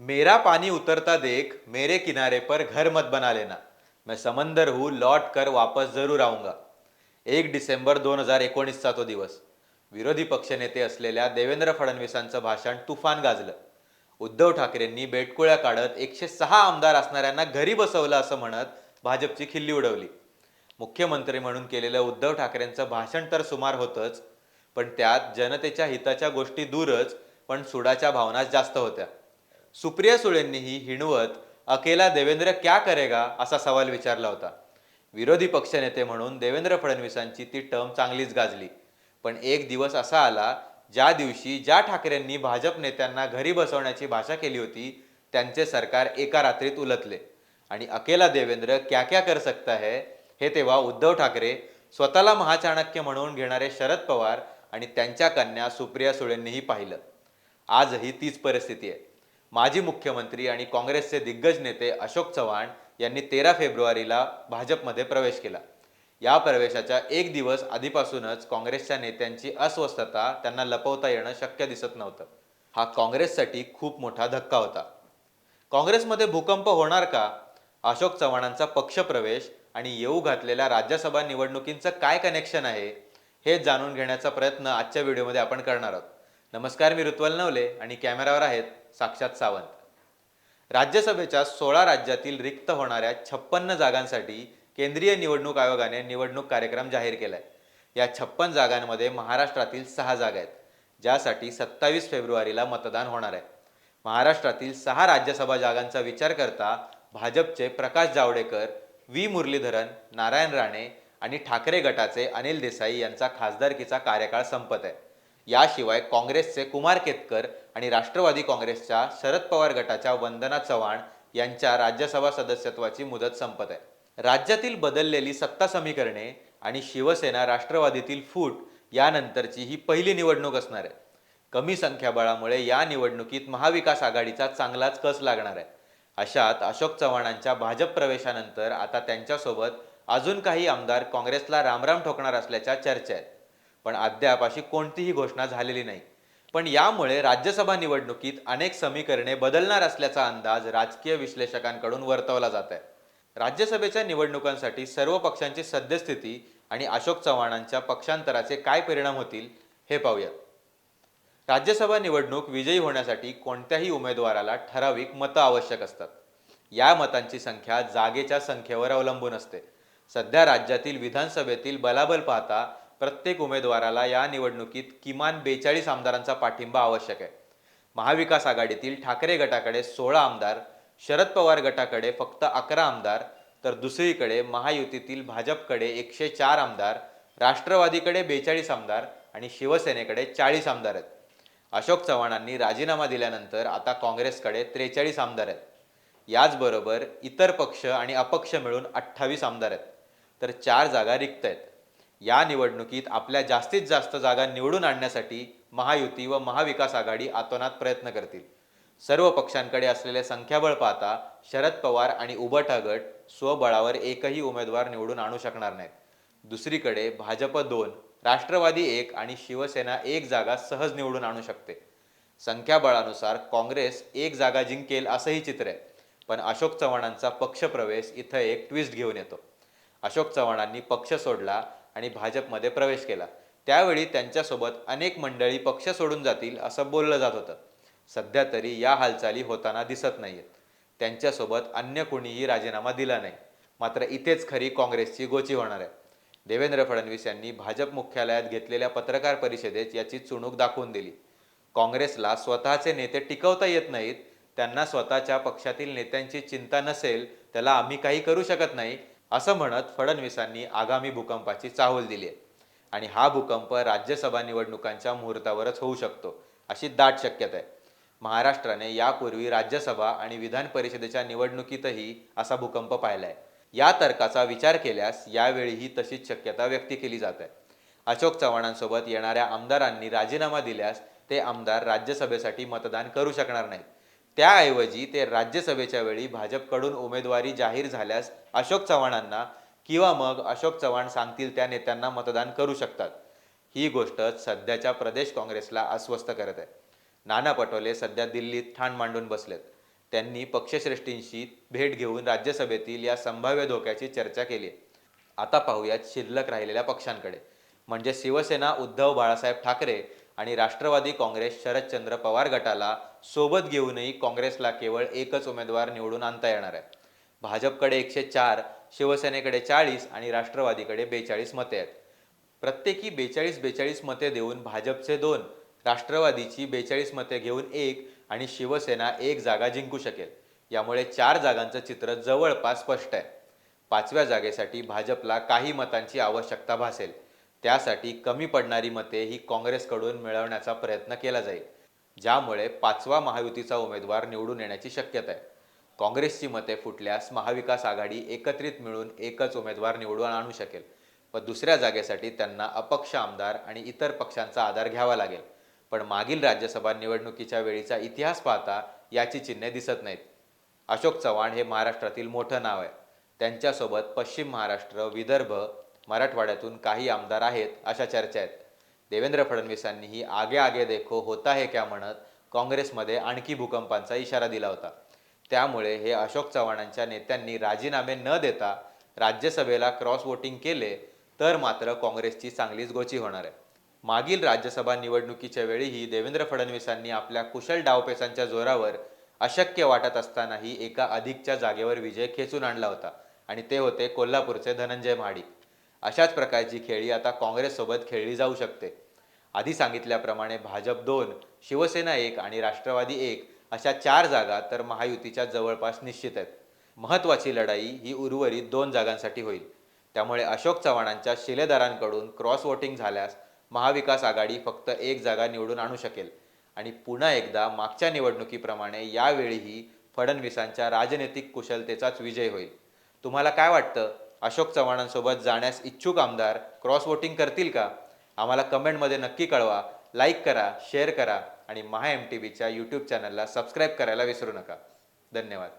मेरा पानी उतरता देख मेरे किनारे पर घर मत बना लेना। मैं समंदर हूँ लौट कर वापस जरूर आऊंगा। एक डिसेंबर दोन हजार एकोणीसचा तो दिवस। विरोधी पक्षनेते असलेल्या देवेंद्र फडणवीसांचं भाषण तुफान गाजलं. उद्धव ठाकरेंनी बेटकुळ्या काढत एकशे सहा आमदार असणाऱ्यांना घरी बसवलं असं म्हणत भाजपची खिल्ली उडवली. मुख्यमंत्री म्हणून केलेलं उद्धव ठाकरेंचं भाषण तर सुमार होतंच पण त्यात जनतेच्या हिताच्या गोष्टी दूरच पण सुडाच्या भावनाच जास्त होत्या. सुप्रिया सुळेंनीही हिणवत अकेला देवेंद्र क्या करेगा असा सवाल विचारला होता. विरोधी पक्षनेते म्हणून देवेंद्र फडणवीसांची ती टर्म चांगलीच गाजली. पण एक दिवस असा आला ज्या दिवशी ज्या ठाकरेंनी भाजप नेत्यांना घरी बसवण्याची भाषा केली होती त्यांचे सरकार एका रात्रीत उलटले आणि अकेला देवेंद्र क्या क्या कर सकता है हे तेव्हा उद्धव ठाकरे स्वतःला महाचाणक्य म्हणून घेणारे शरद पवार आणि त्यांच्या कन्या सुप्रिया सुळेंनीही पाहिलं. आजही तीच परिस्थिती आहे. माजी मुख्यमंत्री आणि काँग्रेसचे दिग्गज नेते अशोक चव्हाण यांनी तेरा फेब्रुवारीला भाजपमध्ये प्रवेश केला. या प्रवेशाच्या एक दिवस आधीपासूनच काँग्रेसच्या नेत्यांची अस्वस्थता त्यांना लपवता येणं शक्य दिसत नव्हतं. हा काँग्रेससाठी खूप मोठा धक्का होता. काँग्रेसमध्ये भूकंप होणार का? अशोक चव्हाणांचा पक्षप्रवेश आणि येऊ घातलेल्या राज्यसभा निवडणुकींचं काय कनेक्शन आहे हे जाणून घेण्याचा प्रयत्न आजच्या व्हिडिओमध्ये आपण करणार आहोत. नमस्कार मी ऋत्वल नवले आणि कॅमेरावर आहेत साक्षात सावंत. राज्यसभेच्या सोळा राज्यातील रिक्त होणाऱ्या छप्पन्न जागांसाठी केंद्रीय निवडणूक आयोगाने निवडणूक कार्यक्रम जाहीर केलाय. या छप्पन जागांमध्ये महाराष्ट्रातील सहा जागा आहेत ज्यासाठी सत्तावीस फेब्रुवारीला मतदान होणार आहे. महाराष्ट्रातील सहा राज्यसभा जागांचा विचार करता भाजपचे प्रकाश जावडेकर व्ही. मुरलीधरन नारायण राणे आणि ठाकरे गटाचे अनिल देसाई यांचा खासदारकीचा कार्यकाळ संपत आहे. याशिवाय काँग्रेसचे कुमार केतकर आणि राष्ट्रवादी काँग्रेसच्या शरद पवार गटाच्या वंदना चव्हाण यांच्या राज्यसभा सदस्यत्वाची मुदत संपत आहे. राज्यातील बदललेली सत्ता समीकरणे आणि शिवसेना राष्ट्रवादीतील फूट यानंतरची ही पहिली निवडणूक असणार आहे. कमी संख्याबळामुळे या निवडणुकीत महाविकास आघाडीचा चांगलाच कस लागणार आहे. अशात अशोक चव्हाणांच्या भाजप प्रवेशानंतर आता त्यांच्यासोबत अजून काही आमदार काँग्रेसला रामराम ठोकणार असल्याच्या चर्चा आहेत. पण अद्याप अशी कोणतीही घोषणा झालेली नाही. पण यामुळे राज्यसभा निवडणुकीत अनेक समीकरणे बदलणार असल्याचा अंदाज राजकीय विश्लेषकांकडून वर्तवला जात आहे राज्यसभेच्या निवडणुकांसाठी सर्व पक्षांची सद्यस्थिती आणि अशोक चव्हाणांच्या पक्षांतराचे काय परिणाम होतील हे पाहूयात राज्यसभा निवडणूक विजयी होण्यासाठी कोणत्याही उमेदवाराला ठराविक मतं आवश्यक असतात. या मतांची संख्या जागेच्या संख्येवर अवलंबून असते. सध्या राज्यातील विधानसभेतील बलाबल पाहता प्रत्येक उमेदवाराला या निवडणुकीत किमान बेचाळीस आमदारांचा पाठिंबा आवश्यक आहे. महाविकास आघाडीतील ठाकरे गटाकडे सोळा आमदार शरद पवार गटाकडे फक्त अकरा आमदार तर दुसरीकडे महायुतीतील भाजपकडे एकशे चार आमदार राष्ट्रवादीकडे बेचाळीस आमदार आणि शिवसेनेकडे चाळीस आमदार आहेत. अशोक चव्हाणांनी राजीनामा दिल्यानंतर आता काँग्रेसकडे त्रेचाळीस आमदार आहेत. याचबरोबर इतर पक्ष आणि अपक्ष मिळून अठ्ठावीस आमदार आहेत. तर चार जागा रिक्त आहेत. या निवडणुकीत आपल्या जास्तीत जास्त जागा निवडून आणण्यासाठी महायुती व महाविकास आघाडी आतोनात प्रयत्न करतील. सर्व पक्षांकडे असलेले संख्याबळ पाहता शरद पवार आणि उबटा गट स्वबळावर एकही उमेदवार निवडून आणू शकणार नाहीत. दुसरीकडे भाजप दोन राष्ट्रवादी एक आणि शिवसेना एक जागा सहज निवडून आणू शकते. संख्याबळानुसार काँग्रेस एक जागा जिंकेल असंही चित्र आहे. पण अशोक चव्हाणांचा पक्षप्रवेश इथं एक ट्विस्ट घेऊन येतो. अशोक चव्हाणांनी पक्ष सोडला आणि भाजपमध्ये प्रवेश केला. त्यावेळी त्यांच्यासोबत अनेक मंडळी पक्ष सोडून जातील असं बोललं जात होतं. सध्या तरी या हालचाली होताना दिसत नाहीयेत. त्यांच्यासोबत अन्य कोणीही राजीनामा दिला नाही. मात्र इथेच खरी काँग्रेसची गोची होणार आहे. देवेंद्र फडणवीस यांनी भाजप मुख्यालयात घेतलेल्या पत्रकार परिषदेत याची चुणूक दाखवून दिली. काँग्रेसला स्वतःचे नेते टिकवता येत नाहीत. त्यांना स्वतःच्या पक्षातील नेत्यांची चिंता नसेल त्याला आम्ही काही करू शकत नाही असं म्हणत फडणवीसांनी आगामी भूकंपाची चाहूल दिली आहे. आणि हा भूकंप राज्यसभा निवडणुकांच्या मुहूर्तावरच होऊ शकतो अशी दाट शक्यता आहे. महाराष्ट्राने यापूर्वी राज्यसभा आणि विधान परिषदेच्या निवडणुकीतही असा भूकंप पाहिलाय. या तर्काचा विचार केल्यास यावेळीही तशीच शक्यता व्यक्त केली जात आहे. अशोक चव्हाणांसोबत येणाऱ्या आमदारांनी राजीनामा दिल्यास ते आमदार राज्यसभेसाठी मतदान करू शकणार नाहीत. त्याऐवजी ते राज्यसभेच्या वेळी भाजपकडून उमेदवारी जाहीर झाल्यास अशोक चव्हाणांना किंवा मग अशोक चव्हाण सांगतील त्या नेत्यांना मतदान करू शकतात. ही गोष्ट सध्याच्या प्रदेश काँग्रेसला अस्वस्थ करत आहे. नाना पटोले सध्या दिल्लीत ठाण मांडून बसलेत. त्यांनी पक्षश्रेष्ठींशी भेट घेऊन राज्यसभेतील या संभाव्य धोक्याची चर्चा केली आता पाहूयात शिल्लक राहिलेल्या पक्षांकडे. म्हणजे शिवसेना उद्धव बाळासाहेब ठाकरे आणि राष्ट्रवादी काँग्रेस शरदचंद्र पवार गटाला सोबत घेऊनही काँग्रेसला केवळ एकच उमेदवार निवडून आणता येणार आहे. भाजपकडे एकशे चार शिवसेनेकडे चाळीस आणि राष्ट्रवादीकडे बेचाळीस मते आहेत. प्रत्येकी बेचाळीस बेचाळीस मते देऊन भाजपचे दोन राष्ट्रवादीची बेचाळीस मते घेऊन एक आणि शिवसेना एक जागा जिंकू शकेल. यामुळे चार जागांचं चित्र जवळपास स्पष्ट आहे. पाचव्या जागेसाठी भाजपला काही मतांची आवश्यकता भासेल. त्यासाठी कमी पडणारी मते ही काँग्रेसकडून मिळवण्याचा प्रयत्न केला जाईल ज्यामुळे पाचवा महायुतीचा उमेदवार निवडून येण्याची शक्यता आहे. काँग्रेसची मते फुटल्यास महाविकास आघाडी एकत्रित मिळून एकच उमेदवार निवडून आणू शकेल व दुसऱ्या जागेसाठी त्यांना अपक्ष आमदार आणि इतर पक्षांचा आधार घ्यावा लागेल. पण मागील राज्यसभा निवडणुकीच्या वेळीचा इतिहास पाहता याची चिन्हे दिसत नाहीत. अशोक चव्हाण हे महाराष्ट्रातील मोठं नाव आहे. त्यांच्यासोबत पश्चिम महाराष्ट्र विदर्भ मराठवाड्यातून काही आमदार आहेत अशा चर्चा आहेत. देवेंद्र फडणवीसांनीही आगे आगे देखो होता हे क्या म्हणत काँग्रेसमध्ये आणखी भूकंपांचा इशारा दिला होता. त्यामुळे हे अशोक चव्हाणांच्या नेत्यांनी राजीनामे न देता राज्यसभेला क्रॉस वोटिंग केले तर मात्र काँग्रेसची चांगलीच गोची होणार आहे. मागील राज्यसभा निवडणुकीच्या वेळीही देवेंद्र फडणवीसांनी आपल्या कुशल डावपेचांच्या जोरावर अशक्य वाटत असतानाही एका अधिकच्या जागेवर विजय खेचून आणला होता आणि ते होते कोल्हापूरचे धनंजय महाडिक. अशाच प्रकारची खेळी आता काँग्रेससोबत खेळली जाऊ शकते. आधी सांगितल्याप्रमाणे भाजप दोन शिवसेना एक आणि राष्ट्रवादी एक अशा चार जागा तर महायुतीच्या जवळपास निश्चित आहेत. महत्त्वाची लढाई ही उर्वरित दोन जागांसाठी होईल. त्यामुळे अशोक चव्हाणांच्या शिलेदारांकडून क्रॉस वोटिंग झाल्यास महाविकास आघाडी फक्त एक जागा निवडून आणू शकेल. आणि पुन्हा एकदा मागच्या निवडणुकीप्रमाणे यावेळीही फडणवीसांच्या राजनैतिक कुशलतेचाच विजय होईल. तुम्हाला काय वाटतं? अशोक चव्हाणांसोबत जाण्यास इच्छुक आमदार क्रॉस वोटिंग करतील का? आम्हाला कमेंटमध्ये नक्की कळवा. लाईक करा शेअर करा आणि महा एम टी व्हीच्या यूट्यूब चॅनलला सबस्क्राईब करायला विसरू नका. धन्यवाद.